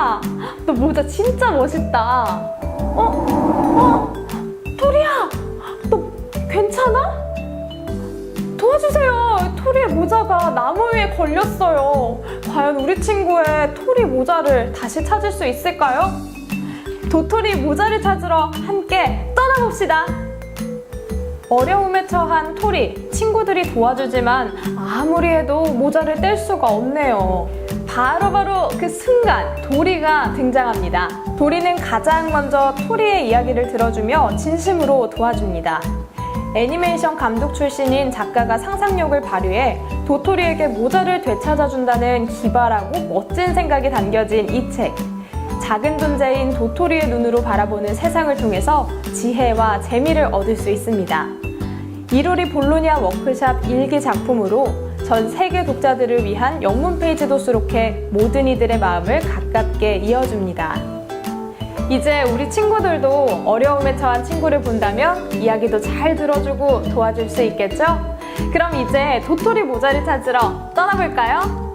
토리야, 너 모자 진짜 멋있다. 어? 어? 토리야, 너 괜찮아? 도와주세요. 토리의 모자가 나무 위에 걸렸어요. 과연 우리 친구의 토리 모자를 다시 찾을 수 있을까요? 도토리 모자를 찾으러 함께 떠나봅시다. 어려움에 처한 토리, 친구들이 도와주지만 아무리 해도 모자를 뗄 수가 없네요. 바로 바로 그 순간 도리가 등장합니다. 도리는 가장 먼저 토리의 이야기를 들어주며 진심으로 도와줍니다. 애니메이션 감독 출신인 작가가 상상력을 발휘해 도토리에게 모자를 되찾아준다는 기발하고 멋진 생각이 담겨진 이 책. 작은 존재인 도토리의 눈으로 바라보는 세상을 통해서 지혜와 재미를 얻을 수 있습니다. 이로리 볼로니아 워크샵 일기 작품으로 전 세계 독자들을 위한 영문 페이지도 수록해 모든 이들의 마음을 가깝게 이어줍니다. 이제 우리 친구들도 어려움에 처한 친구를 본다면 이야기도 잘 들어주고 도와줄 수 있겠죠? 그럼 이제 도토리 모자를 찾으러 떠나볼까요?